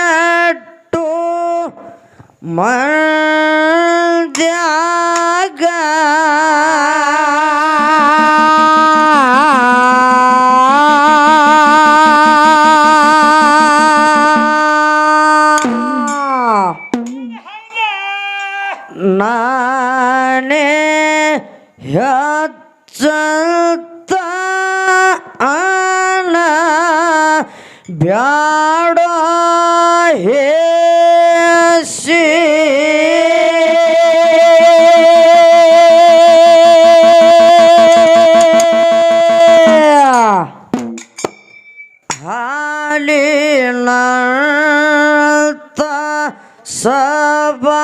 ಎಟ್ಟು ಮಂದ್ಯಾಗ ನಾನೇ ಹೆಚ್ಚಂತ ಆನ ಸಬಾ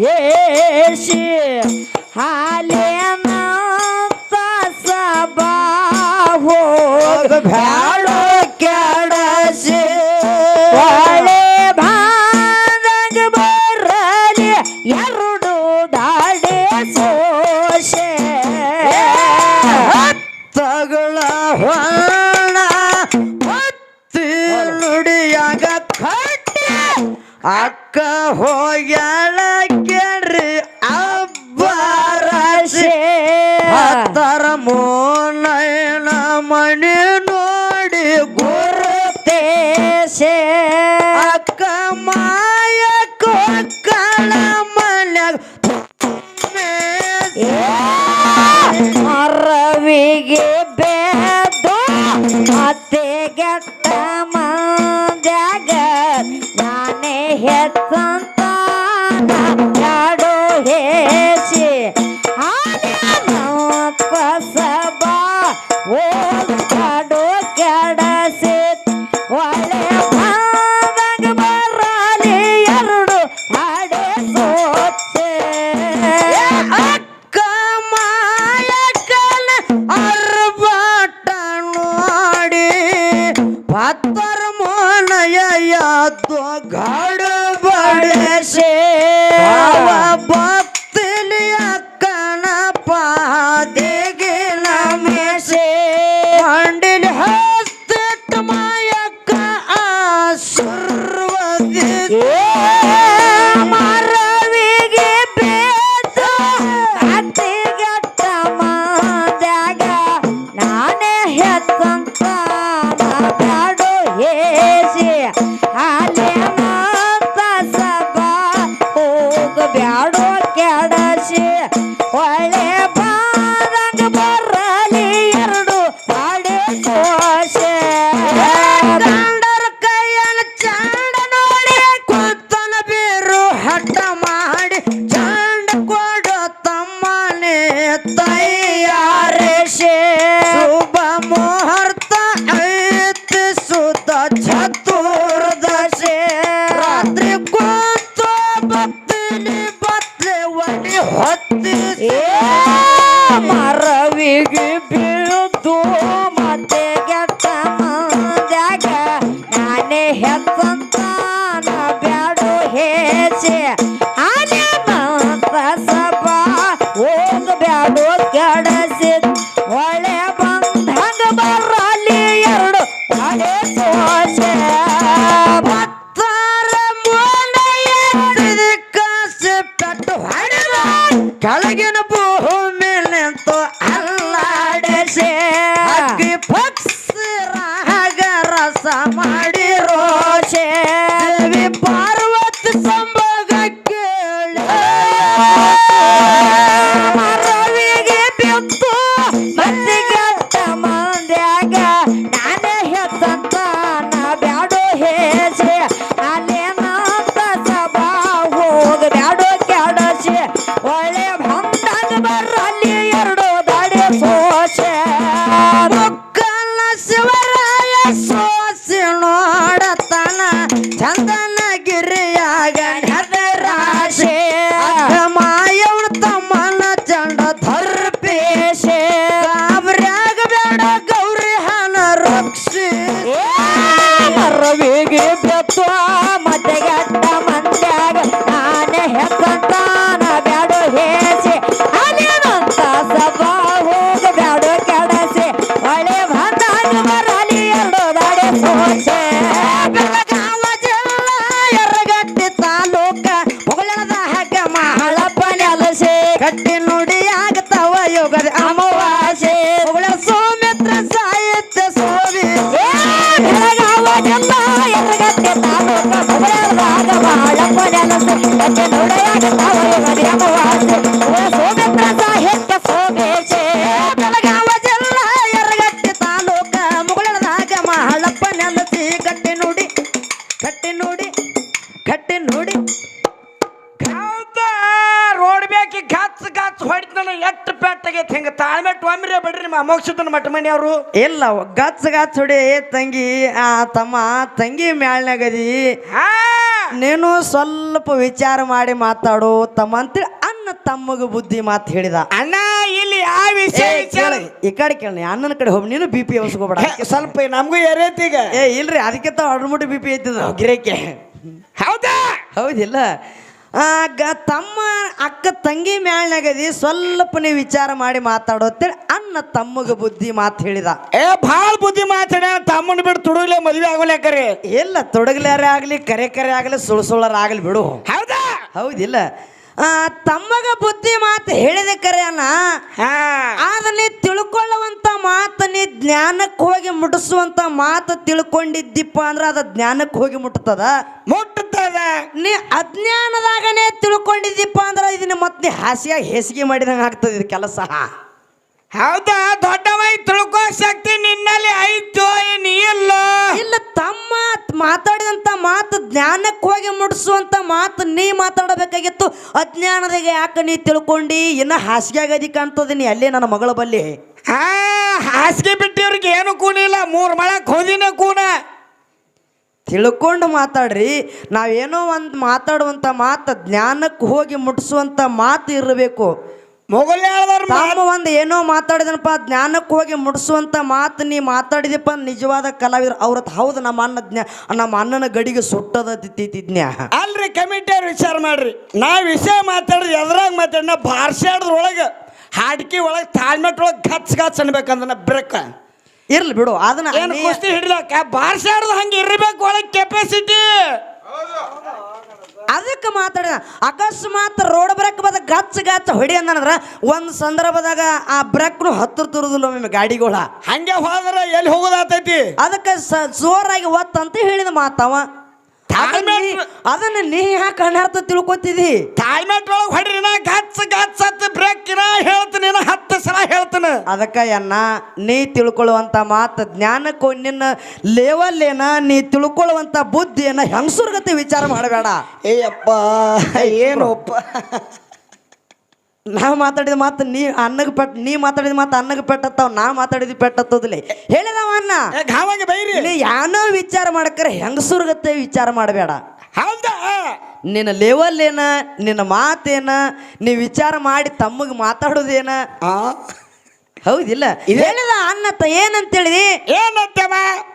ಹೇಸಿ ಹಾಲೇನ ಸಬಾ ಹೋಗ ಮರವಿಗೆ my eyes. ನನಗೆ ಎಷ್ಟು ಪೆಟ್ಟಾಗೈತೆ ಹಿಂಗೆ ತಾಳ್ಮೆ ಟೊಮ್ರೆ ಬಿಡ್ರಿ ನಿಮ್ಮ ಅಮೋಕ್ಷದನ ಮಠ ಮನೆ ಅವರು ಇಲ್ಲ ಗಚ್ ಗಚ್ ಹೊಡಿ ಏ ತಂಗಿ ಆ ತಮ್ಮ ತಂಗಿ ಮ್ಯಾಳ್ನಾಗದಿ ಹಾ! ನೀನು ಸ್ವಲ್ಪ ವಿಚಾರ ಮಾಡಿ ಮಾತಾಡು ತಮ್ಮ ಅಂತೇಳಿ ಅನ್ನ ತಮ್ಮಗ ಬುದ್ಧಿ ಮಾತು ಹೇಳಿದ. ಅಣ್ಣ ಇಲ್ಲಿ ಯಾವ ಏ, ವಿಷಯ ವಿಚಾರ ಕೇಳು, ಈ ಕಡೆ ಕೇಳಿ ಅಣ್ಣನ ಕಡೆ ಹೋಗಿ ನೀನು ಬಿ ಪಿ ಸ್ವಲ್ಪ ನಮಗೂ ಎರೇತಿ ಈಗ. ಏ ಇಲ್ರಿ ಅದಕ್ಕೆ ತಾವು ಅಡ್ಮುಟ್ಟು ಬಿ ಪಿ ಐತದ ಗಿರೇಕೆ. ಹೌದಾ? ಹೌದಿಲ್ಲ. ಆ, ಗ ತಮ್ಮ ಅಕ್ಕ ತಂಗಿ ಮ್ಯಾಳ್ನಾಗದಿ ಸ್ವಲ್ಪ ನೀವು ವಿಚಾರ ಮಾಡಿ ಮಾತಾಡೋತ್ತೇಳಿ ಅನ್ನ ತಮ್ಮಗ ಬುದ್ಧಿ ಮಾತು ಹೇಳಿದ. ಏ ಭಾಳ ಬುದ್ಧಿ ಮಾತಾಡ ತಮ್ಮನ ಬಿಟ್ಟು ತುಡುಗ್ಲೆ ಮದುವೆ ಕರೆ ಇಲ್ಲ ತೊಡಗಲಾರ ಆಗಲಿ ಕರೆ ಕರೆ ಆಗಲಿ ಸುಳ್ಳು ಸುಳ್ಳರ ಆಗಲಿ ಬಿಡು. ಹೌದಾ? ಹೌದಿಲ್ಲ. ಆ, ತಮ್ಮಗ ಬುದ್ಧಿ ಮಾತು ಹೇಳಿದ ಕರೆ ಅನ್ನ ಜ್ಞಾನಕ್ಕೆ ಹೋಗಿ ಮುಟ್ಟಿಸುವಂತ ಮಾತು ತಿಳ್ಕೊಂಡಿದ್ದಿಪ್ಪ ಅಂದ್ರೆ ಅದ ಜ್ಞಾನಕ್ಕೆ ಹೋಗಿ ಮುಟ್ಟುತ್ತದ? ಮುಟ್ಟುತ್ತದ. ನೀ ಅಜ್ಞಾನದಾಗನೇ ತಿಳ್ಕೊಂಡಿದ್ದಿಪ್ಪ ಅಂದ್ರೆ ಇದನ್ನ ಮತ್ತೆ ನೀ ಹಾಸಿಗೆ ಹೆಸಿಗೆ ಮಾಡಿದಂಗೆ ಆಗ್ತದೆ ಇದು ಕೆಲಸ. ಹೌದಾ? ದೊಡ್ಡವೈ ತಿಳ್ಕೋ ಶಕ್ತಿ ನಿನ್ನಲ್ಲಿ ಐತೋ ಏನು ಇಲ್ಲ. ಇಲ್ಲ ತಮ್ಮ ಮಾತಾಡಿದಂತ ಮಾತು ಜ್ಞಾನಕ್ಕೆ ಹೋಗಿ ಮುಟ್ಟಿಸುವಂತ ಮಾತು ನೀ ಮಾತಾಡಬೇಕಾಗಿತ್ತು. ಅಜ್ಞಾನದಾಗ ಯಾಕೆ ನೀ ತಿಳ್ಕೊಂಡಿ? ಇನ್ನ ಹಾಸಿಗೆ ಆಗದಿ ಕಾಣ್ತದೆ ನೀ ಅಲ್ಲೇ ನನ್ನ ಮಗಳ ಬಲ್ಲಿ. ಹಾ ಹಾಸಿಗೆ ಬಿಟ್ಟಿವ್ರಿಗೆ ಏನು ಕೂನಿಲ್ಲ ಮೂರು ಮಳೆ ಹೋದಿನ ಕೂನ. ತಿಳ್ಕೊಂಡು ಮಾತಾಡ್ರಿ. ನಾವೇನೋ ಒಂದು ಮಾತಾಡುವಂಥ ಮಾತು ಜ್ಞಾನಕ್ಕೆ ಹೋಗಿ ಮುಟ್ಟಿಸುವಂಥ ಮಾತು ಇರಬೇಕು. ತಮ್ಮ ಒಂದು ಏನೋ ಮಾತಾಡಿದನಪ್ಪ ಜ್ಞಾನಕ್ಕೆ ಹೋಗಿ ಮುಟ್ಸುವಂಥ ಮಾತು ನೀ ಮಾತಾಡಿದಪ್ಪ ನಿಜವಾದ ಕಲಾವಿದ್ರು. ಅವ್ರದ್ದು ಹೌದು ನಮ್ಮ ಅಣ್ಣ ಜ್ಞಾ ನಮ್ಮ ಅಣ್ಣನ ಗಡಿಗೆ ಸುಟ್ಟದ ಜ್ಞಾ. ಅಲ್ರಿ ಕಮಿಟಿಯವ್ರು ವಿಚಾರ ಮಾಡ್ರಿ. ನಾ ವಿಷಯ ಮಾತಾಡಿದ್ರೆ ಎದ್ರಾಗ ಮಾತಾಡಿ ನಾ ಬಾರ್ಸಾಡ್ದ್ರೊಳಗೆ ಹಾಡ್ಕಿ ಒಳಗೆ ತಾಳ್ಮೆಟ್ರೊಳಗೆ ಗಚ್ ಗಚ್ ಅನ್ಬೇಕಂದ್ರೆ ಬ್ರೇಕ್. ಇರ್ಲಿ ಬಿಡು ಅದನ್ನ ಏನು ಕುಸ್ತಿ ಹಿಡಿಲಕ್ಕ? ಬಾರ್ಸಾಡ್ದು ಹಂಗೆ ಇರ್ಬೇಕು ಒಳಗೆ ಕೆಪಾಸಿಟಿ ಅದಕ್ಕೆ ಮಾತಾಡಿದ ಅಕಸ್ಮಾತ್ ರೋಡ್ ಬ್ರೇಕ್ ಬದ ಗಚ್ಚ ಗಚ್ಚ ಹೊಡಿ ಅಂದನಂದ್ರೆ ಒಂದು ಸಂದರ್ಭದಾಗ ಆ ಬ್ರೇಕ್ನು ಹತ್ತಿರ ತುರುದಿಲ್ಲ ಒಮ್ಮೆ ಗಾಡಿಗಳ. ಹಂಗೆ ಹೋದ್ರೆ ಎಲ್ಲಿ ಹೋಗೋದಾತೈತಿ? ಅದಕ್ಕೆ ಸ ಜೋರಾಗಿ ಒತ್ತಂತ ಹೇಳಿದ ಮಾತವ. ನೀ- ಅದನ್ನ ನೀ ಯಾಕೆ ಅನರ್ಥ ತಿಳ್ಕೊತಿದಿ? ತಾಳ್ಮೆಟ್ರೊಳಗೆ ಹೊಡ್ರಿ ನಾ ಗಚ್ ಗಚ್ ಹತ್ತು ಬ್ರೇಕ್ ನಾ ಹೇಳ್ತೀನಿ ನಾ ಹತ್ತು ಸಲ ಹೇಳ್ತೀನಿ. ಅದಕ್ಕೆ ಅನ್ನ ನೀ ತಿಳ್ಕೊಳ್ಳುವಂಥ ಮಾತು ಜ್ಞಾನಕ್ಕೂ ನಿನ್ನ ಲೆವೆಲ್ ಏನ ನೀ ತಿಳ್ಕೊಳ್ಳುವಂಥ ಬುದ್ಧಿಯನ್ನ ಹೆಂಗಸುರ್ಗತಿ ವಿಚಾರ ಮಾಡಬೇಡ. ಏಯಪ್ಪ ಏನಪ್ಪ ನಾ ಮಾತಾಡಿದ ಮಾತು ನೀ ಅನ್ನಗೆ ಪೆಟ್ ನೀ ಮಾತಾಡಿದ ಮಾತು ಅನ್ನಗೆ ಪೆಟ್ಟತ್ತಾವ ನಾ ಮಾತಾಡಿದ ಪೆಟ್ಟತ್ತದಿಲ್ಲ. ಹೇಳಿದವ ಅನ್ನ ಬೈರಿ. ನೀ ಯಾನೋ ವಿಚಾರ ಮಾಡಕ್ರೆ ಹೆಂಗಸುರ್ಗತ್ತೆ ವಿಚಾರ ಮಾಡಬೇಡ. ಹೌದಾ? ನಿನ್ನ ಲೆವೆಲ್ ಏನ ನಿನ್ನ ಮಾತೇನ ನೀ ವಿಚಾರ ಮಾಡಿ ತಮ್ಮಗೆ ಮಾತಾಡೋದೇನ? ಆ? ಹೌದಿಲ್ಲ. ಹೇಳಿದ ಅನ್ನತ್ತ ಏನಂತೇಳಿ ಏನಂತವ?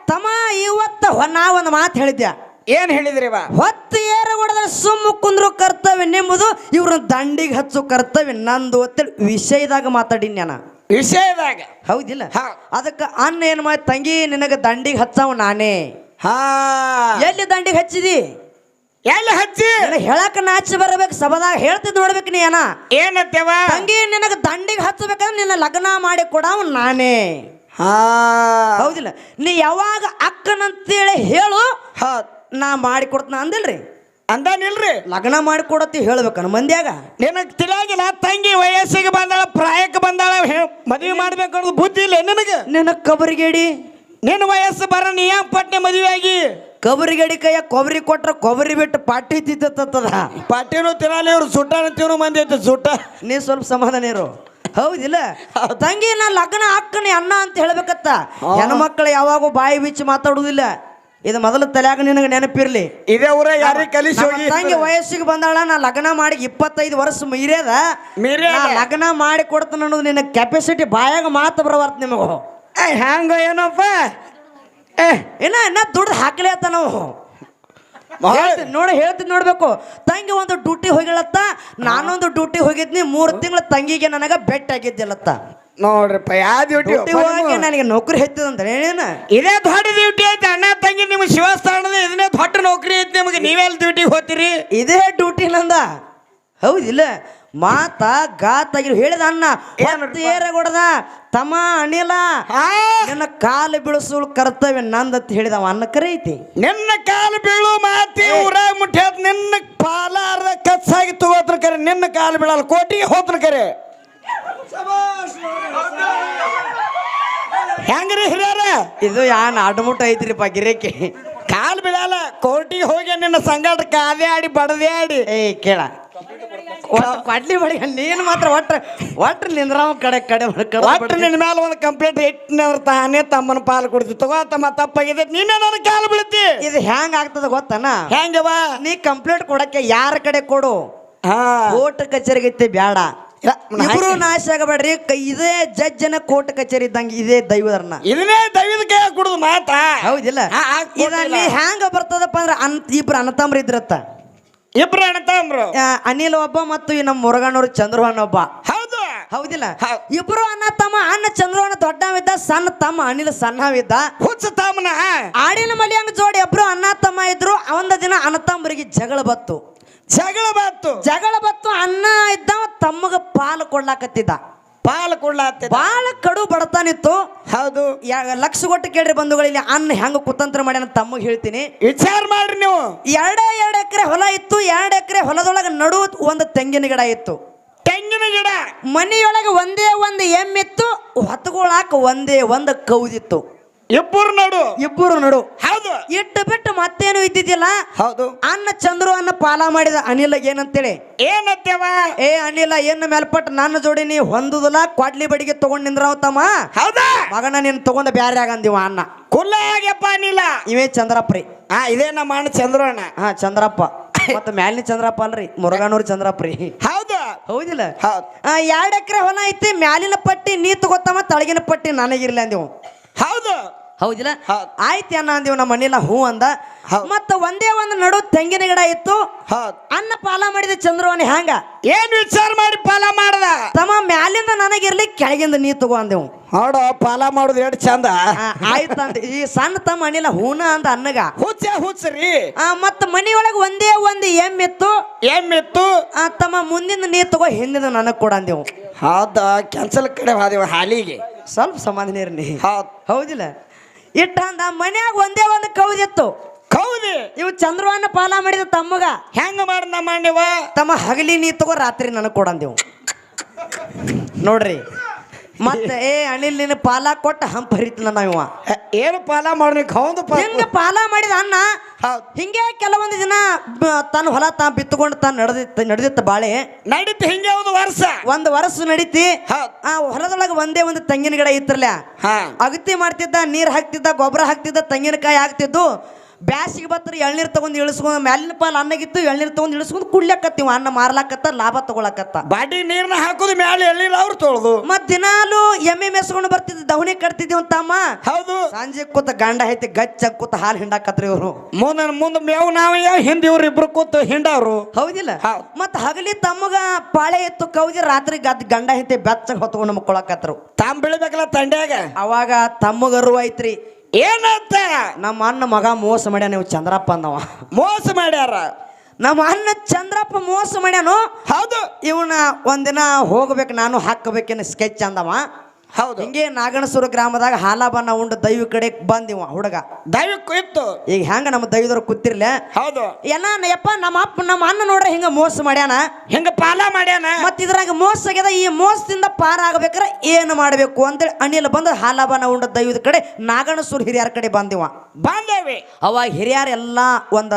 ತಮ್ಮ ಇವತ್ತ ನಾ ಒಂದು ಮಾತು ಹೇಳಿದ್ದೆ ಏನ್ ಹೇಳಿದ್ರಿ ಹೊತ್ತ ಹೊಡೆದ್ರೆ ಸುಮ್ಮ ಕುಂದ್ರು ಕರ್ತವ್ಯ ನಿಮ್ಮದು ಇವ್ರನ್ನ ದಂಡಿಗೆ ಹಚ್ಚು ಕರ್ತವ್ಯ ನಂದು ಅಂತೇಳಿ ವಿಷಯದಾಗ ಮಾತಾಡಿನಿ ನಾನು. ವಿಷಯದಾಗ? ಹೌದಿಲ್ಲ? ಹಾ. ಅದಕ್ಕೆ ಅನ್ನ ಏನು ಮಾಡಿ ತಂಗಿ ನಿನಗೆ ದಂಡಿಗೆ ಹಚ್ಚಾವ ನಾನೇ. ಹಾ. ಎಲ್ಲಿ ದಂಡಿಗೆ ಹಚ್ಚಿದಿ? ಎಲ್ಲಿ ಹಚ್ಚಿ? ಹೇಳಕ್ ಹೇಳಕ ನಾಚಿ ಬರಬೇಕು ಸಭದಾಗ ಹೇಳ್ತಿದ್ ನೋಡ್ಬೇಕು ನೀ ಏನ? ಏನತ್ತೇವ? ತಂಗಿ ನಿನಗೆ ದಂಡಿಗೆ ಹಚ್ಚಬೇಕಂದ್ರೆ ನಿನ್ನ ಲಗ್ನ ಮಾಡಿ ಕೊಡವ ನಾನೇ. ಹಾ. ಹೌದಿಲ್ಲ? ನೀ ಯಾವಾಗ ಅಕ್ಕನಂತೇಳಿ ಹೇಳು ಹೌದ್ ನಾ ಮಾಡಿ ಕೊಡ್ತಾನ ಅಂದಿಲ್ರಿ? ಅಂದಾನಿಲ್ರಿ. ಲಗ್ನ ಮಾಡಿ ಕೊಡತ್ತಿ ಹೇಳ್ಬೇಕನ ಮಂದ್ಯಾಗ? ನಿನಗೆ ತಿಳಿಯಾಗಿಲ್ಲ ತಂಗಿ ವಯಸ್ಸಿಗೆ ಬಂದಾಳ ಪ್ರಾಯಕ್ಕೆ ಬಂದಾಳ ಮದುವೆ ಮಾಡ್ಬೇಕು ಅನ್ನೋದು ಬುದ್ಧಿ ಇಲ್ಲ ನಿನಗೆ? ನಿನ್ನ ಕಬರಿಗೇಡಿ? ನಿನ್ನ ವಯಸ್ಸು ಬರ ನೀ ಯಾಕೆ ಪಟ್ನೆ ಮದುವೆ ಆಗಿ ಕಬರಿಗೇಡಿ ಕೈಯ ಕೊಬ್ಬರಿ ಕೊಟ್ರ ಕೊಬ್ಬರಿ ಬಿಟ್ಟು ಪಾಟಿ ತಿತ್ತದ ಪಟ್ಟಿನೂ ತಿನ್ನಲ್ಲ ಇವ್ರು ಸುಟ್ಟನ ತಿನ್ನು ಮಂದಿ ಐತೆ ಸುಟ್ಟ. ನೀ ಸ್ವಲ್ಪ ಸಮಾಧಾನ ಇರು. ಹೌದಿಲ್ಲ? ತಂಗಿ ನಾ ಲಗ್ನ ಅಕ್ಕನಿ ಅಣ್ಣ ಅಂತ ಹೇಳ್ಬೇಕತ್ತ. ಹೆಣ್ಮಕ್ಳು ಯಾವಾಗೂ ಬಾಯಿ ಬಿಚ್ಚಿ ಮಾತಾಡುದಿಲ್ಲ. ಇದು ಮೊದಲು ತಲೆಯಾಗ ನಿನಗೆ ನೆನಪಿರ್ಲಿ. ಇದೇ ಊರ ಯಾರಿಗೆ ಕಲಿಸಿ ಹೋಗಿ? ತಂಗಿ ವಯಸ್ಸಿಗೆ ಬಂದಾಳ ನಾ ಲಗ್ನ ಮಾಡಿ ಇಪ್ಪತ್ತೈದು ವರ್ಷ ಮೀರ್ಯದ. ನಾ ಲಗ್ನ ಮಾಡಿ ಕೊಡ್ತಾನ ಅನ್ನೋದು ನಿನ್ನ ಕೆಪಾಸಿಟಿ ಬಾಯಾಗ ಮಾತು ಬರವರ್ತ ನಿಮಗು. ಏ, ಹ್ಯಾಂಗ ಏನಪ್ಪ? ಏ. ಇನ್ನ ಇನ್ನ ದುಡ್ಡು ಹಾಕ್ಲೇ ಅತ್ತ ನಾವು. ನೋಡಿ ಹೇಳ್ತೀನಿ ನೋಡ್ಬೇಕು. ತಂಗಿ ಒಂದು ಡ್ಯೂಟಿ ಹೋಗಿಳತ್ತ ನಾನೊಂದು ಡ್ಯೂಟಿ ಹೋಗಿದ್ನಿ ಮೂರು ತಿಂಗಳ ತಂಗಿಗೆ ನನಗ ಬೆಟ್ಟ ಆಗಿದ್ದಿಲ್ಲತ್ತ. ನೋಡ್ರಪ್ಪ ಯಾವ ಡ್ಯೂಟಿ ಡ್ಯೂಟಿ ಹೋಗಿ ನನಗೆ ನೌಕರಿ ಹೆಚ್ಚದಂತ ಏನ ಇದೇ ದೊಡ್ಡ ಡ್ಯೂಟಿ ಐತೆ ಅಣ್ಣ ತಂಗಿ ನಿಮ್ಮ ಶಿವಸ್ಥಾನದ ಇದನ್ನೇ ದೊಡ್ಡ ನೌಕರಿ ಐತಿ ನಿಮಗೆ ನೀವೆಲ್ಲ ಡ್ಯೂಟಿಗೆ ಹೋಗ್ತೀರಿ? ಇದೇ ಡ್ಯೂಟಿ ನಂದ? ಹೌದಿಲ್ಲ ಮಾತ ಗಾತಾಗಿರು ಹೇಳಿದ ಅಣ್ಣ ಏರಗೊಡದ ತಮ್ಮ ಅನಿಲ. ನಿನ್ನ ಕಾಲು ಬೀಳಿಸು ಕರ್ತವ್ಯ ನಂದತ್ ಹೇಳಿದವ ಅನ್ನ ಕರೀತಿ. ಐತಿ ನಿನ್ನ ಕಾಲು ಬೀಳು ಮಾತಿ ಊರ ಮುಟ್ಟಿ ನಿನ್ನ ಪಾಲಾರ ಕಚ್ಚಾಗಿ ತಗೋತ್ರ ಕರೆ ನಿನ್ನ ಕಾಲು ಬೀಳಲ್ಲ ಕೋಟಿಗೆ ಹೋತ್ರ ಕರೆ. ಹೆಂಗ್ರಿ ಹಿರಿಯರ? ಇದು ಯಾನ್ ಅಡ್ಮುಟ್ ಐತ್ರಿ ಗಿರೇಕಿ. ಕಾಲು ಬಿಡಲ್ಲ ಕೋರ್ಟಿಗೆ ಹೋಗಿ ನಿನ್ನ ಸಂಗಾಟ ಕಾದೆ ಆಡಿ ಬಡದೇ ಆಡಿ. ಏ ಕೇಳ. ಪಡ್ಲಿ ಕೊಡ್ಲಿ ಬಡಿ ನೀನು ಮಾತ್ರ ಒಟ್ಟು ಒಟ್ಟು ನಿಂದ್ರಾಮ ಕಡೆ ಕಡೆ ಒಟ್ಟು ನಿನ್ನ ಮೇಲೆ ಒಂದು ಕಂಪ್ಲೇಂಟ್ ಇಟ್ಟಿನವ್ರು ತಾನೇ ತಮ್ಮನ ಪಾಲು ಕೊಡ್ತಿ ತಗೋ ತಮ್ಮ ತಪ್ಪಾಗಿದೆ. ನೀನೇ ನನ್ನ ಕಾಲು ಬೀಳ್ತಿ? ಇದು ಹ್ಯಾಂಗ ಆಗ್ತದ ಗೊತ್ತನ? ಹೆಂಗವ? ನೀ ಕಂಪ್ಲೇಂಟ್ ಕೊಡಕ್ಕೆ ಯಾರ ಕಡೆ ಕೊಡು? ಹಾ. ಕೋರ್ಟ್ ಕಚೇರಿಗೆ ಬೇಡ ಇಬ್ರು ನಾಶ ಆಗಬೇಡ್ರಿ ಕೈ- ಇದೇ ಜಜ್ಜನ ಕೋರ್ಟ್ ಕಚೇರಿ ಇದ್ದಂಗೆ ಇದೇ ದೈವದರ್ನ ಇದನ್ನೇ ದೈವದ ಕೈ ಕುಡುದು ಮಾತಾ. ಹೌದಿಲ್ಲ. ಆ ಹ್ಯಾಂಗ ಬರ್ತದಪ್ಪ ಅಂದ್ರೆ ಅನ್ ಇಬ್ರು ಅಣ್ಣತಮ್ರ ಇದ್ರತ್ತ. ಇಬ್ರು ಅಣ್ಣತಮ್ರು ಆ, ಅನಿಲ್ ಒಬ್ಬ ಮತ್ತು ಈ ನಮ್ಮ ಮುರುಗಣ್ಣವ್ರು ಚಂದ್ರವನ್ ಒಬ್ಬ. ಹೌದು. ಹೌದಿಲ್ಲ. ಹೌದ್. ಇಬ್ರು ಅಣ್ಣ ತಮ್ಮ ಅಣ್ಣ ಚಂದ್ರವನ ದೊಡ್ಡವಿದ್ದ ಸಣ್ಣ ತಮ್ಮ ಅನಿಲ್ ಸಣ್ಣವಿದ್ದ ಹುಚ್ಚ ತಮ್ಮನ. ಆಡಿನ ಮಲಿ ಹಂಗ ಜೋಡಿ ಇಬ್ರು ಅಣ್ಣ ತಮ್ಮ ಇದ್ರು ಅವನ ದಿನ ಅಣ್ಣ ತಮ್ಮರಿಗೆ ಜಗಳ ಬತ್ತು ಜಗಳ ಬತ್ತು ಜಗಳ ಬತ್ತು ಅಣ್ಣ ಇದ್ದವ ತಮ್ಮಗ ಪಾಲು ಕೊಡ್ಲಾಕತ್ತಿದ್ದ. ಪಾಲು ಕೊಡ್ಲಾತ ಬಾಳ ಕಡು ಬಡತಾನಿತ್ತು. ಹೌದು. ಲಕ್ಷ ಕೊಟ್ಟು ಕೇಳ್ರಿ ಬಂಧುಗಳಲ್ಲಿ ಅನ್ನ ಹೆಂಗ ಕುತಂತ್ರ ಮಾಡ್ಯಾನ ತಮ್ಮಗ್ ಹೇಳ್ತೀನಿ. ವಿಚಾರ ಮಾಡ್ರಿ ನೀವು. ಎರಡೇ ಎರಡು ಎಕರೆ ಹೊಲ ಇತ್ತು ಎರಡು ಎಕರೆ ಹೊಲದೊಳಗೆ ನಡು ಒಂದು ತೆಂಗಿನ ಗಿಡ ಇತ್ತು. ತೆಂಗಿನ ಗಿಡ. ಮನೆಯೊಳಗೆ ಒಂದೇ ಒಂದು ಎಮ್ಮಿತ್ತು ಹೊತ್ಕೊಳಾಕ ಒಂದೇ ಒಂದು ಕೌದಿತ್ತು. ಇಬ್ಬರು ನಡು. ಇಬ್ಬರು ನಡು. ಹೌದು. ಇಟ್ಟು ಬಿಟ್ಟು ಮತ್ತೇನು ಇದ್ದಿದ್ದಿಲ್ಲ? ಹೌದು. ಅನ್ನ ಚಂದ್ರು ಅನ್ನ ಪಾಲ ಮಾಡಿದ ಅನಿಲ ಏನಂತೇಳಿ? ಏನತ್ತೇವ? ಏ ಅನಿಲ ಏನು ಮೇಲ್ಪಟ್ಟು ನನ್ನ ಜೋಡಿ ನೀ ಹೊಂದುದಿಲ್ಲ ಕೊಡ್ಲಿ ಬಡಿಗೆ ತಗೊಂಡ್ ನಿಂದ್ರ ತಮ್ಮ. ಹೌದಾ. ಮಗನ ನೀನು ತಗೊಂಡ ಬ್ಯಾರೆ ಆಗಂದಿವ ಅನ್ನ. ಕುಲ್ಲಾಗ್ಯಪ್ಪ ಅನಿಲ. ನೀಲ ಇವೇ ಚಂದ್ರಪ್ಪ ರೀ ಹಾ ಇದೇ ನಮ್ಮ ಅಣ್ಣ ಚಂದ್ರಣ್ಣ. ಹಾ ಚಂದ್ರಪ್ಪ. ಮತ್ತೆ ಮ್ಯಾಲಿನ ಚಂದ್ರಪ್ಪ ಅಲ್ರಿ ಮುರುಗಾನೂರು ಚಂದ್ರಪ್ಪ ರೀ ಹೌದು. ಹೌದಿಲ್ಲ? ಹೌದು. ಎರಡು ಎಕರೆ ಹೊಲ ಐತಿ ಮ್ಯಾಲಿನ ಪಟ್ಟಿ ನೀ ತಗೋತಮ್ಮ ತಳಗಿನ ಪಟ್ಟಿ ನನಗಿರ್ಲಿ ಅಂದಿವು. ಹೌದು. ಹೌದಿಲ್ಲ? ಹೌದ್. ಆಯ್ತು ಅನ್ನ ಅಂದಿವ್ ನಮ್ಮ ಮನೆಯಲ್ಲ ಹೂ ಅಂದ. ಮತ್ತ ಒಂದೇ ಒಂದು ನಡು ತೆಂಗಿನ ಗಿಡ ಇತ್ತು. ಹೌದು ಅನ್ನ ಪಾಲ ಮಾಡಿದ ಚಂದ್ರವನ ಹ್ಯಾಂಗ? ಏನ್ ವಿಚಾರ ಮಾಡಿ ಪಾಲ ಮಾಡ್ದ? ತಮ್ಮ ಮ್ಯಾಲಿಂದ ನನಗಿರ್ಲಿ ಕೆಳಗಿಂದ ನೀ ತಗೋ ಅಂದೆವು. ನೋಡು ಪಾಲ ಮಾಡುದು ಎಷ್ಟು ಚಂದ? ಆಯ್ತ ಅಂದ. ಈ ಸಣ್ಣ ತಮ್ಮ ಅನಿಲ ಹೂನ ಅಂದ ಅನ್ನಗ. ಹುಚ್ಚ ಹುಚ್ಚರಿ. ಮತ್ತ ಮನಿಯೊಳಗ ಒಂದೇ ಒಂದು ಎಮ್ಮಿತ್ತು ಎಮ್ಮಿತ್ತು ತಮ್ಮ ಮುಂದಿನ ನೀ ತಗೋ ಹಿಂದಿನ ನನಗೆ ಕೊಡ ಅಂದೆವು. ಹೌದಾ ಕ್ಯಾನ್ಸಲ್ ಕಡೆ ಹೋದೆವು ಹಾಲಿಗೆ. ಸ್ವಲ್ಪ ಸಮಾಧಾನ ಇರ್ನಿ ಹೌದು ಹೌದಿಲ್ಲ? ಇಟ್ಟ ಅಂದ ಮನ್ಯಾಗ ಒಂದೇ ಒಂದು ಕೌದಿತ್ತು ಕೌದಿ ಇವ್ ಚಂದ್ರವನ್ನ ಪಾಲ ಮಾಡಿದ ತಮ್ಮಗ. ಹೆಂಗ ಮಾಡ್ದ ಅಣ್ಣವ? ತಮ್ಮ ಹಗಲಿ ನೀ ತಗೋ ರಾತ್ರಿ ನನಗೆ ಕೊಡಂದೆವು. ನೋಡ್ರಿ ಮತ್ತೆ ಏ ಅನಿಲ್ ನಿನ್ನ ಪಾಲ ಕೊಟ್ಟ ಹಂಪ ಹರಿತನ ನಾವಿವ ಏನು ಪಾಲ ಮಾಡಿ ಹೌದು ಹಿಂಗ ಪಾಲ ಮಾಡಿದ ಅನ್ನ ಹಿಂಗೆ ಕೆಲವೊಂದು ದಿನ ತನ್ನ ಹೊಲ ತಾ ಬಿತ್ತುಕೊಂಡು ತಾನು ನಡೆದಿತ್ತ ನಡೆದಿತ್ತ ಬಾಳೆ. ನಡೀತು ಹಿಂಗೆ ಒಂದು ವರ್ಷ. ಒಂದು ವರ್ಷ ನಡೀತಿ. ಆ ಹೊಲದೊಳಗೆ ಒಂದೇ ಒಂದು ತೆಂಗಿನ ಗಿಡ ಇತ್ತಲ್ಲ ಹಾ. ಅಗತಿ ಮಾಡ್ತಿದ್ದ ನೀರ್ ಹಾಕ್ತಿದ್ದ ಗೊಬ್ಬರ ಹಾಕ್ತಿದ್ದ ತೆಂಗಿನಕಾಯಿ ಹಾಕ್ತಿದ್ದು ಬ್ಯಾಸಿಗೆ ಬತ್ತರ ಎಳ್ನೀರ್ ತಗೊಂಡು ಇಳಿಸ್ಕೊಂಡು ಮ್ಯಾಲಿನ ಪಾಲ್ ಅನ್ನಗಿತ್ತು ಎಳ್ನೀರ್ ತಗೊಂಡ್ ಇಳಿಸ್ಕೊಂಡು ಕುಡ್ಲಕತ್ತೀವಿ ಅನ್ನ ಮಾರ್ಲಾಕತ್ತ ಲಾಭ ತಗೊಳಕತ್ತ. ಬಾಡಿ ನೀರ್ನ ಹಾಕೋದು ಮ್ಯಾಲೆ ಎಳ್ಳಿಲ್ಲ ಅವ್ರು ತೊಳ್ದು. ಮತ್ ದಿನಾಲು ಎಮ್ಮೆ ಮೆಸ್ಕೊಂಡು ಬರ್ತಿದ್ದ ದವಣಿ ಕಟ್ತಿದ್ದೀವಿ ತಮ್ಮ ಹೌದು. ಸಂಜೆ ಕೂತ ಗಂಡ ಐತಿ ಗಚ್ಚ ಕೂತ ಹಾಲು ಹಿಂಡಾಕತ್ರಿ ಇವರು. ಮುಂದೆ ಮುಂದೆ ಮೇವು ನಾವು ಯಾವ ಹಿಂದೆ ಇವ್ರು ಇಬ್ರು ಕೂತು ಹಿಂಡವ್ರು. ಹೌದಿಲ್ಲ? ಹೌದ್. ಮತ್ ಹಗಲಿ ತಮ್ಮಗ ಪಾಳೆ ಎತ್ತು ಕೌದಿ ರಾತ್ರಿ ಗದ್ ಗಂಡ ಐತಿ ಬೆಚ್ಚಗೆ ಹೊತ್ಕೊಂಡು ಮಕ್ಕೊಳಕತ್ರು. ತಾಮ್ ಬೆಳಿಬೇಕಲ್ಲ ತಂಡ್ಯಾಗ? ಅವಾಗ ತಮ್ಮಗರು ಐತ್ರಿ. ಏನಂತ? ನಮ್ಮ ಅಣ್ಣ ಮಗ ಮೋಸ ಮಾಡ್ಯಾನ ನೀವು ಚಂದ್ರಪ್ಪ ಅಂದವ. ಮೋಸ ಮಾಡ್ಯಾರ? ನಮ್ಮ ಅಣ್ಣ ಚಂದ್ರಪ್ಪ ಮೋಸ ಮಾಡ್ಯಾನು? ಹೌದು. ಇವನ ಒಂದಿನ ಹೋಗ್ಬೇಕು ನಾನು ಹಾಕಬೇಕೇನು ಸ್ಕೆಚ್ ಅಂದವ. ಹೌದು. ಹಿಂಗೆ ನಾಗಣಸೂರು ಗ್ರಾಮದಾಗ ಹಾಲ ಬನ್ನ ಉಂಡು ದೈವ ಕಡೆ ಬಂದಿವ ಹುಡುಗ. ದೈವಕ್ಕೂ ಇತ್ತು ಈಗ ಹೆಂಗ ನಮ್ಮ ದೈವದವ್ರು ಕೂತಿರ್ಲೆ? ಹೌದು. ಎಲ್ಲ ಯಪ್ಪ ನಮ್ಮ ಅಪ್ಪ ನಮ್ಮ ಅಣ್ಣ ನೋಡ್ರೆ ಹಿಂಗ ಮೋಸ ಮಾಡ್ಯಾನ? ಹಿಂಗ ಪಾಲ ಮಾಡ್ಯಾನ? ಮತ್ತ ಇದ್ರಾಗ ಮೋಸ ಆಗ್ಯದ ಈ ಮೋಸದಿಂದ ಪಾರ ಆಗ್ಬೇಕ್ರೆ ಏನು ಮಾಡಬೇಕು ಅಂತೇಳಿ ಅನಿಲ್ ಬಂದು ಹಾಲಾಬನ ಉಂಡ ದೈವದ ಕಡೆ ನಾಗಣಸೂರು ಹಿರಿಯರ ಕಡೆ ಬಂದಿವ. ಬಾಂಧವಿ ಅವಾಗ ಹಿರಿಯರೆಲ್ಲ ಒಂದ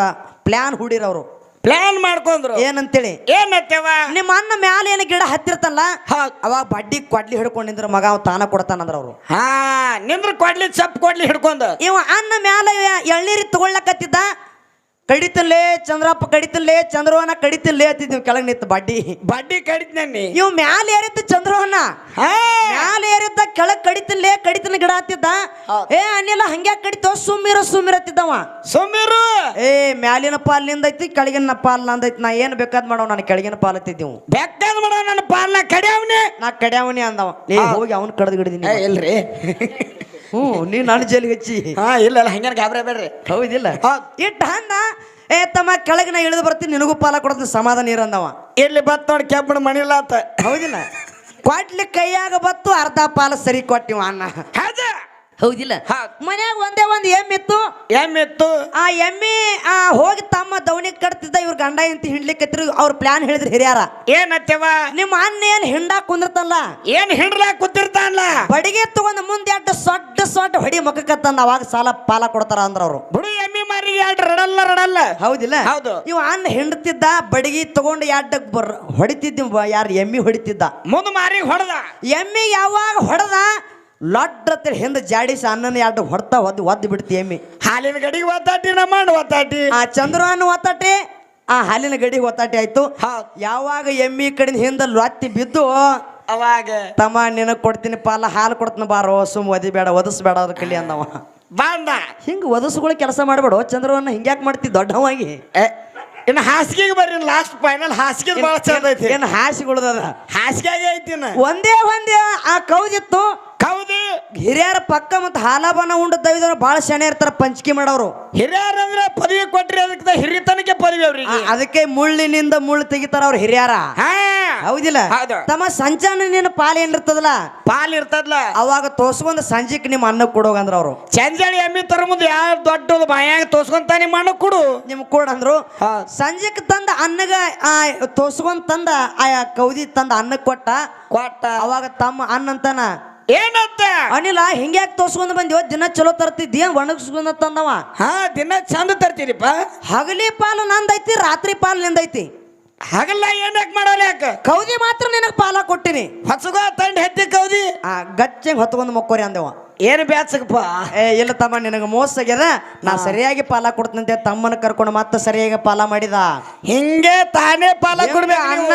ಪ್ಲಾನ್ ಹುಡಿರವ್ರು ಪ್ಲಾನ್ ಮಾಡ್ಕೊಂಡ್ರು. ಏನಂತೇಳಿ? ಏನತ್ತವ ನಿಮ್ಮ ಅಣ್ಣ ಮ್ಯಾಲ ಏನು ಗಿಡ ಹತ್ತಿರ್ತಲ್ಲ ಅವಾಗ ಬಡ್ಡಿ ಕೊಡ್ಲಿ ಹಿಡ್ಕೊಂಡಿದ್ರ ಮಗ ಅವ ತಾನ ಕೊಡ್ತಾನಂದ್ರ ಅವ್ರು. ಹಾ ನಿಂದ್ರ ಕೊಡ್ಲಿ ಸಪ್ ಕೊಡ್ಲಿ ಹಿಡ್ಕೊಂಡು. ಇವ ಅನ್ನ ಮ್ಯಾಲ ಎಳ್ನೀರಿ ತಗೊಳ್ಳಕತ್ತಿದ್ದ ಕಡಿತಲ್ಲೇ ಚಂದ್ರಪ್ಪ ಕಡಿತಲ್ಲೇ ಚಂದ್ರವನ ಕಡಿತಲ್ಲೇ ಅಂತಿದ್ವಿ ಕೆಳಗೆ ನಿಂತು ಬಡ್ಡಿ. ಬಡ್ಡಿ ಕಡಿದ್ನಿ ಇವ್ ಮ್ಯಾಲ ಏರಿತ್ತು ಚಂದ್ರವನ ಮ್ಯಾಲ ಏರಿದ್ದ ಕೆಳಗ್ ಕಡಿತಲ್ಲೇ ಕಡಿತನ ಗಿಡ ಹತ್ತಿದ್ದ ಏ ಅನಿಲ ಹಂಗ್ಯಾ ಕಡಿತೋ? ಸುಮ್ಮಿರ ಸುಮ್ಮಿರ ಹತ್ತಿದ್ದವ ಸುಮ್ಮಿರು. ಏ ಮ್ಯಾಲಿನ ಪಾಲ್ ನಿಂದೈತಿ ಕೆಳಗಿನ ಪಾಲ್ ನಂದೈತಿ. ನಾ ಏನ್ ಬೇಕಾದ್ ಮಾಡವ್ ನಾನು ಕೆಳಗಿನ ಪಾಲ್ ಹತ್ತಿದ್ದೀವು ಬೇಕಾದ್ ಮಾಡವ್ ನನ್ನ ಪಾಲ್ನ ಕಡಿಯವನೇ. ನಾ ಕಡಿಯವನೇ ಅಂದವ. ಹೌದ್. ಹೋಗಿ ಅವನ್ ಕಡ್ದು ಗಿಡದಿನಿ ಇಲ್ರಿ. ಹ್ಞೂ ನೀ ನನ್ನ ಜೈಲಿಗೆ ಹಚ್ಚಿ. ಹಾ ಇಲ್ಲ ಇಲ್ಲ ಹಂಗೇನ್ ಗಾಬರಿ ಬೇಡ್ರಿ. ಹೌದಿಲ್ಲ. ಹೌದ್. ಇಟ್ಟ ಹಂದ ಏ ತಮ್ಮ ಕೆಳಗೆ ನಾ ಇಳಿದು ಬರ್ತೀನಿ ನಿನಗೂ ಪಾಲ ಕೊಡ್ತೀನಿ ಸಮಾಧಾನ ಇರಂದವ ಇಲ್ಲಿ ಬತ್ ನೋಡಿ ಕೆಬ್ಬಣ ಮಣಿಲ್ಲ ಆತ ಹೌದಿಲ್ಲ. ಕೊಟ್ಲಿ ಕೈಯಾಗ ಬತ್ತು ಅರ್ಧ ಪಾಲ ಸರಿ ಕೊಟ್ಟಿವ ಅಣ್ಣ ಹೌದ. ಹೌದಿಲ್ಲ? ಹೌದ್. ಮನ್ಯಾಗ ಒಂದೇ ಒಂದು ಎಮ್ಮಿತ್ತು ಎಮ್ಮಿತ್ತು ಆ ಎಮ್ಮಿ ಆ ಹೋಗಿ ತಮ್ಮ ದವಣಿ ಕಟ್ತಿದ್ದ ಇವ್ರ ಗಂಡ ಅಂತ ಹಿಂಡ್ಲಿಕ್ಕೆ ಅವ್ರ ಪ್ಲಾನ್ ಹೇಳಿದ್ರು ಹಿರಿಯಾರ. ಏನತ್ತವ ನಿಮ್ಮ ಅನ್ನ ಏನ್ ಹಿಂಡ ಕುಂದಿರ್ತಲ್ಲ ಏನ್ ಹಿಂಡಲ ಕುಂತಿರ್ತಾನಲ್ಲ ಬಡಿಗೆ ತಗೊಂಡ್ ಮುಂದೆ ಅಡ್ಡ ಸೊಡ್ಡ ಸೊಡ್ಡ ಹೊಡಿ ಮುಖಕ್ಕತ್ತಂದ ಅವಾಗ ಸಾಲ ಪಾಲ ಕೊಡ್ತಾರ ಅಂದ್ರ ಅವ್ರು. ಬಿಡು ಎಮ್ಮಿ ಮಾರಿ ಎರಡು ರಡಲ್ಲ ರಡಲ್ಲ. ಹೌದಿಲ್ಲ? ಹೌದು. ಇವ ಅನ್ನ ಹಿಂಡ್ತಿದ್ದ ಬಡಿಗೆ ತಗೊಂಡು ಎಡ್ಡ ಬರ್ ಹೊಡಿತಿದ್ದ ಯಾರು ಎಮ್ಮಿ ಹೊಡಿತಿದ್ದ? ಮುಂದ್ ಮಾರಿ ಹೊಡೆದ. ಎಮ್ಮಿ ಯಾವಾಗ ಹೊಡೆದ? ಲಡ್ಡತ್ತೇಳಿ ಹಿಂದೆ ಜಾಡಿಸಿ ಅನ್ನನ ಎರಡು ಹೊಡ್ತಾ ಒದ್ದು ಒದ್ದು ಬಿಡ್ತಿ ಎಮ್ಮಿ. ಹಾಲಿನ ಗಡಿಗೆ ಒತ್ತಾಟಿ ನಮ್ಮ ಒತ್ತಾಟಿ. ಆ ಚಂದ್ರನ ಒತ್ತಾಟಿ ಆ ಹಾಲಿನ ಗಡಿಗೆ ಒತ್ತಾಟಿ ಆಯ್ತು. ಯಾವಾಗ ಎಮ್ಮಿ ಕಡಿನ ಹಿಂದೆ ಲತ್ತಿ ಬಿದ್ದು ಅವಾಗ. ತಮ್ಮ ನಿನಗೆ ಕೊಡ್ತೀನಿ ಪಾಲ ಹಾಲು ಕೊಡ್ತೀನಿ ಬಾರೋ ಸುಮ್ ಒದಿಬೇಡ ಒದಿಸ್ಬೇಡ ಅದ್ರ ಕಲಿ ಅಂದವ. ಬಂದ ಹಿಂಗೆ ಒದಸ್ಗಳು ಕೆಲಸ ಮಾಡಬೇಡ ಚಂದ್ರವನ್ನ ಹಿಂಗ್ಯಾಕೆ ಮಾಡ್ತಿ ದೊಡ್ಡವಾಗಿ ಇನ್ನು ಹಾಸಿಗೆಗೆ ಬರ್ರಿ ಲಾಸ್ಟ್ ಫೈನಲ್ ಹಾಸಿಗೆ ಭಾಳ ಚಂದ ಐತಿ. ಏನು ಹಾಸಿಗುಳ್ದದ ಹಾಸಿಗೆ ಐತಿ ಒಂದೇ ಒಂದೇ ಆ ಕೌದಿತ್ತು ಕೌದಿ ಹಿರಿಯರ ಪಕ್ಕ ಮತ್ತು ಹಾಲಬನ ಉಂಡ ದೈದವ್ರು ಭಾಳ ಶೆಣೆ ಇರ್ತಾರ ಪಂಚಿಕೆ ಮಾಡೋರು. ಹಿರಿಯರಂದ್ರ ಪದವಿ ಕೊಟ್ರಿ ಅದಕ್ಕೆ ಹಿರಿತನಕ್ಕೆ ಪದವಿ ಅವ್ರಿ ಅವ್ರಿಗೆ ಅದಕ್ಕೆ ಮುಳ್ಳಿನಿಂದ ಮುಳ್ಳು ತೆಗಿತಾರ ಅವ್ರ ಹಿರಿಯರ. ಹೌದಿಲ್ಲ? ಹೌದು. ತಮ್ಮ ಸಂಚಾನ ನಿನ್ನ ಪಾಲ್ ಏನಿರ್ತದಲ್ಲ? ಪಾಲ್ ಇರ್ತದಲ್ಲ ಅವಾಗ ತೋರ್ಸ್ಕೊಂಡ್ ಸಂಜಿಕ್ ನಿಮ್ಮ ಅನ್ನ ಕೊಡೋಗಂದ್ರ ಅವರು. ಚಂಜಾಣಿ ಎಮ್ಮಿ ತರ ಮುಂದೆ ಯಾವ ದೊಡ್ಡ ಬಾಯಾಗ ತೋರ್ಸ್ಕೊಂತ ನಿಮ್ಮ ಅಣ್ಣ ಕೊಡು. ನಿಮ್ ಕೊಡಂದ್ರು. ಅಂದ್ರು ಸಂಜೆಕ್ ತಂದ ಅನ್ನಗ ಆ ತೋರ್ಸ್ಕೊಂಡ್ ತಂದ ಆ ಕೌದಿ ತಂದ ಅನ್ನಕ್ಕೆ ಕೊಟ್ಟ. ಕೊಟ್ಟ. ಅವಾಗ ತಮ್ಮ ಅನ್ನ ಅಂತಾನ ಏನಂತ ಅನಿಲ ಹಿಂಗ್ಯಾಕ್ ತೋರ್ಸ್ಕೊಂಡ್ ಬಂದಿವ ದಿನ ಚಲೋ ತರ್ತಿದ್ದಿ ಒಣಗಿಸ್ಕೊಂಡ ತಂದವ? ಹಾ ದಿನ ಚಂದ ತರ್ತೀರಿಪ್ಪ. ಹಗಲಿ ಪಾಲು ನಂದೈತಿ ರಾತ್ರಿ ಪಾಲು ನಿಂದೈತಿ. ಹಗಲ್ಲ ಏನಕ್ ಮಾಡಲ್ಲ ಯಾಕ? ಕೌದಿ ಮಾತ್ರ ನಿನಗ್ ಪಾಲ ಕೊಟ್ಟಿನಿ. ಹೊಸಗೋ ತಂಡ ಹೆತ್ತಿ ಕೌದಿ. ಆ ಗಚ್ಚಂಗ್ ಹೊತ್ಕೊಂಡ್ ಮಕ್ಕೋರಿ ಅಂದವ. ಏನು ಬ್ಯಾಸಗಪ್ಪ ಏ ಇಲ್ಲ ತಮ್ಮ ನಿನಗೆ ಮೋಸ ಆಗ್ಯದ? ನಾ ಸರಿಯಾಗಿ ಪಾಲ ಕೊಡ್ತಂತೆ ತಮ್ಮನ ಕರ್ಕೊಂಡು ಮತ್ತೆ ಸರಿಯಾಗಿ ಪಾಲ ಮಾಡಿದ. ಹಿಂಗೆ ತಾನೇ ಪಾಲ ಕೊಡ್ಬೇಕು ಅಣ್ಣ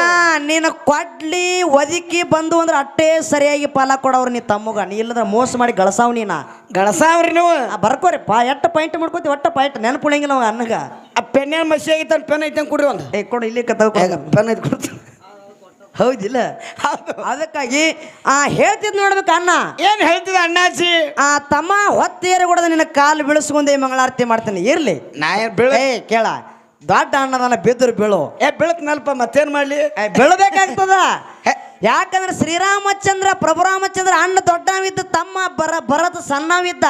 ನೀನು ಕೊಡ್ಲಿ ಒದಕಿ ಬಂದು ಅಂದ್ರೆ ಅಟ್ಟೇ ಸರಿಯಾಗಿ ಪಾಲ ಕೊಡವ್ರು ನೀ ತಮ್ಮಗ. ನೀ ಇಲ್ಲದ್ರ ಮೋಸ ಮಾಡಿ ಗಳಸಾವ್ ನೀನ. ಗಳಸಾವ್ರಿ ನೀವು? ಆ, ಬರ್ಕೋರಿ. ಪಾ ಎಟ್ಟ ಪಾಯಿಂಟ್ ಮಾಡ್ಕೋತಿ ಒಟ್ಟ ಪಾಯಿಂಟ್ ನೆನಪುಳಂಗಿಲ್ಲ ಅವ ಅನ್ನಗ ಆ ಪೆನ್ನೇನ್ ಮಸಿ ಆಗಿತ್ತು ಪೆನ್ ಐತೆ ಕೊಡ್ರಿ ಒಂದು? ಏ ಕೊಡು ಇಲ್ಲಿ ಕತ್ತ ಪೆನ್ ಐತೆ ಕೊಡ್ತೀನಿ. ಹೌದಿಲ್ಲ? ಹೌದು. ಅದಕ್ಕಾಗಿ ಆ ಹೇಳ್ತಿದ್ ನೋಡ್ಬೇಕು ಅಣ್ಣ. ಏನ್ ಹೇಳ್ತಿದ ಅಣ್ಣಾಜಿ? ಆ ತಮ್ಮ ಹೊತ್ತೇರು ಕೂಡ ನಿನ್ನ ಕಾಲು ಬೀಳಿಸ್ಕೊಂಡೆ ಮಂಗಳಾರತಿ ಮಾಡ್ತೀನಿ. ಇರ್ಲಿ. ನಾ ಏನ್ ಬೀಳ ಏ ಕೇಳ. ದೊಡ್ಡ ಅಣ್ಣದನ್ನ ಬಿದ್ದರು ಬೀಳು. ಏ ಬೀಳತ್ನಲ್ಪ ಮತ್ತೇನ್ ಮಾಡ್ಲಿ? ಬೀಳ್ಬೇಕಾಗ್ತದ. ಯಾಕಂದ್ರೆ ಶ್ರೀರಾಮಚಂದ್ರ ಪ್ರಭುರಾಮಚಂದ್ರ ಅಣ್ಣ ದೊಡ್ಡವಿದ್ದ ತಮ್ಮ ಬರ ಬರದ ಸಣ್ಣವಿದ್ದ.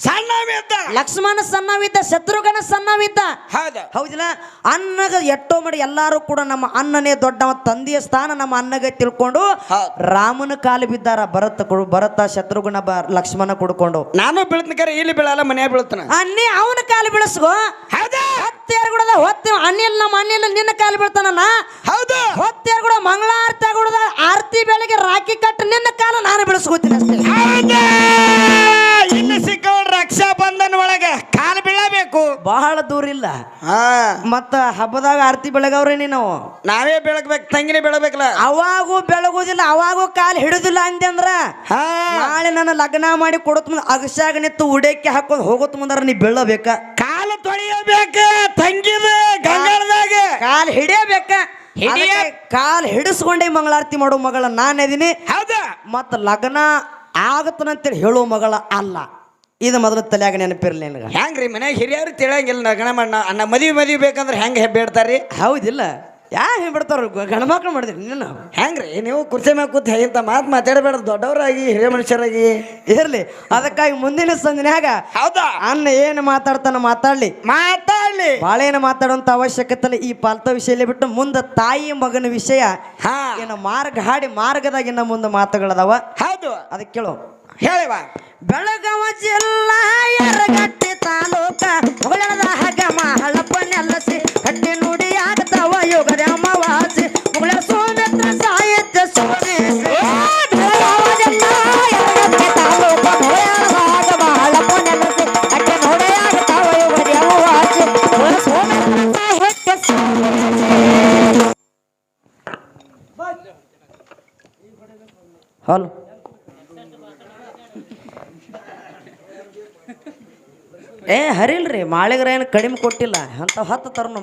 ಸಣ್ಣ ಇದ್ದ ಲಕ್ಷ್ಮಣ ಸಣ್ಣವಿದ್ದ ಶತ್ರುಘ್ನ ಸಣ್ಣವಿದ್ದ. ಹೌದು. ಹೌದಿಲ್ಲ? ಅನ್ನಗ ಎಟ್ಟೋ ಮಾಡಿ ಎಲ್ಲಾರು ಕೂಡ ನಮ್ಮ ಅಣ್ಣನೇ ದೊಡ್ಡವ ತಂದೆಯ ಸ್ಥಾನ ನಮ್ಮ ಅಣ್ಣಗೆ ತಿಳ್ಕೊಂಡು. ರಾಮನ ಕಾಲು ಬಿದ್ದಾರ ಭರತ ಭರತ ಶತ್ರುಘ್ನ ಬ ಲಕ್ಷ್ಮಣ ಕುಡ್ಕೊಂಡು. ನಾನು ಬೀಳ್ತೀನಿ ಕರೆ ಇಲ್ಲಿ ಬೀಳಲ್ಲ ಮನೆ ಬೀಳ್ತಾನ. ಅನ್ನಿ ಅವನ ಕಾಲು ಬೀಳಿಸ್ಕೋ. ಹೌದಾ. ಹೊತ್ತೇರ್ಗುಡದ ಹೊತ್ತ ಅನಿಲ್ ನಮ್ಮ ಅನಿಲ್ ನಿನ್ನ ಕಾಲು ಬೀಳ್ತಾನ ಹೌದು. ಹೊತ್ತೇರ್ಗುಡ ಮಂಗಳಾರತಿ ಆಗುಡದ ಆರತಿ ಬೆಳಗ್ಗೆ ರಾಕಿ ಕಟ್ಟು ನಿನ್ನ ಕಾಲ ನಾನು ಬೆಳೆಸ್ಕೋತೀನಿ ಅಷ್ಟೇ. ಇನ್ನು ಸಿಕ್ಕವಳು ರಕ್ಷಾ ಬಂಧನ ಒಳಗೆ ಕಾಲು ಬೀಳಬೇಕು ಬಹಳ ದೂರ ಇಲ್ಲ. ಹಾ. ಮತ್ತ ಹಬ್ಬದಾಗ ಆರತಿ ಬೆಳಗವ್ರೇನಿ ನಾವು? ನಾವೇ ಬೆಳಗ್ಬೇಕು ತಂಗಿನೇ ಬೆಳಗ್ಬೇಕಲ್ಲ? ಅವಾಗೂ ಬೆಳಗುದಿಲ್ಲ ಅವಾಗೂ ಕಾಲು ಹಿಡುದಿಲ್ಲ ಅಂದೆ ಅಂದ್ರ? ಹಾ. ನಾಳೆ ನನ್ನ ಲಗ್ನ ಮಾಡಿ ಕೊಡತ್ ಮುಂದೆ ಅಗಸ್ಯಾಗ ನಿತ್ತು ಉಡಕ್ಕೆ ಹಾಕೊಂಡು ಹೋಗೋತ್ ಮುಂದಾರ ನೀ ಬೆಳಬೇಕ. ಕಾಲು ತೊಳೆಯಬೇಕ ತಂಗಿದ ಗಂಗಾಳದಾಗ. ಕಾಲ್ ಹಿಡಿಯಬೇಕ. ಹಿಡಿಯ- ಅದಕ್ಕೆ ಕಾಲ್ ಹಿಡಿಸ್ಕೊಂಡೆ ಮಂಗಳಾರತಿ ಮಾಡೋ ಮಗಳ ನಾನು ಇದೀನಿ. ಹೌದಾ? ಮತ್ತ ಲಗ್ನ ಆಗತ್ತನಂತೇಳಿ ಹೇಳೋ ಮಗಳ ಅಲ್ಲ. ಇದು ಮೊದಲು ತಲೆಯಾಗ ನೆನಪಿರಲಿ ನಿನಗೆ. ಹೆಂಗ್ರಿ ಮನ್ಯಾಗ ಹಿರಿಯರು ತಿಳಿಯಂಗಿಲ್ಲ ಗಣಮಣ್ಣ ಅಣ್ಣ ಮದುವೆ ಮದುವೆ ಬೇಕಂದ್ರೆ ಹೆಂಗೆ ಬೇಡ್ತಾರ್ರಿ ಹೌದಿಲ್ಲ. ಯಾ ಹೆಬ್ಬಿಡ್ತಾರ ಗಣಮಕ್ಳು ಮಾಡಿದ್ರಿ ನಿನ್ನ ಹೆಂಗ್ರಿ ನೀವು ಕುರ್ಚಿ ಮ್ಯಾಗ ಕೂತ್ ಇಂಥ ಮಾತು ಮಾತಾಡಬೇಡ ದೊಡ್ಡವರಾಗಿ ಹಿರಿಯ ಮನುಷ್ಯರಾಗಿ. ಇರಲಿ ಅದಕ್ಕಾಗಿ ಮುಂದಿನ ಸಂಜನ್ಯಾಗ ಹೌದಾ? ಅನ್ನ ಏನು ಮಾತಾಡ್ತಾನ ಮಾತಾಡ್ಲಿ. ಮಾತಾಡ್ಲಿ. ಬಾಳೇನ ಮಾತಾಡುವಂತ ಅವಶ್ಯಕತೆ ಇಲ್ಲ ಈ ಪಾಲ್ತ ವಿಷಯ ಬಿಟ್ಟು ಮುಂದೆ ತಾಯಿ ಮಗನ ವಿಷಯ ಹಾ. ಏನು ಮಾರ್ಗ ಹಾಡಿ ಮಾರ್ಗದಾಗ ಇನ್ನ ಮುಂದೆ ಮಾತುಗಳದಾವ. ಹೌದು. ಅದಕ್ಕೆ ಕೇಳು. ಹೇಳಿವ ಬೆಳಗಾವ ಜಿಲ್ಲಾ ಯರಗಟ್ಟಿ ತಾಲೂಕ ಮುಗಳದ ಹಗಮ ಹಳಪ ನೆಲಸಿ ಕಟ್ಟಿ ನುಡಿ ಆಗತಾವ ಯೋಗದ ಅಮಾವಾಸಿ ಮುಗಳ ಸೋಮಿತ್ರ ಸಾಹಿತ್ಯ ಸೋಮೇಸಿ ಬೆಳಗಾವ ಜಿಲ್ಲಾ ಯರಗಟ್ಟಿ ತಾಲೂಕ ಮುಗಳದ ಹಗಮ ಹಳಪ ನೆಲ್ಲಸಿ ಕಟ್ಟಿ ನುಡಿ ಆಗತಾವ ಯೋಗದ ಅಮಾವಾಸಿ ಮುಗಳ ಸೋಮಿತ್ರ ಸಾಹಿತ್ಯ ಹಲೋ ಏ ಹರಿಲ್ರಿ ಮಾಳಿಗರ ಏನು ಕಡಿಮೆ ಕೊಟ್ಟಿಲ್ಲ ಅಂತ ಹತ್ತು ತರನು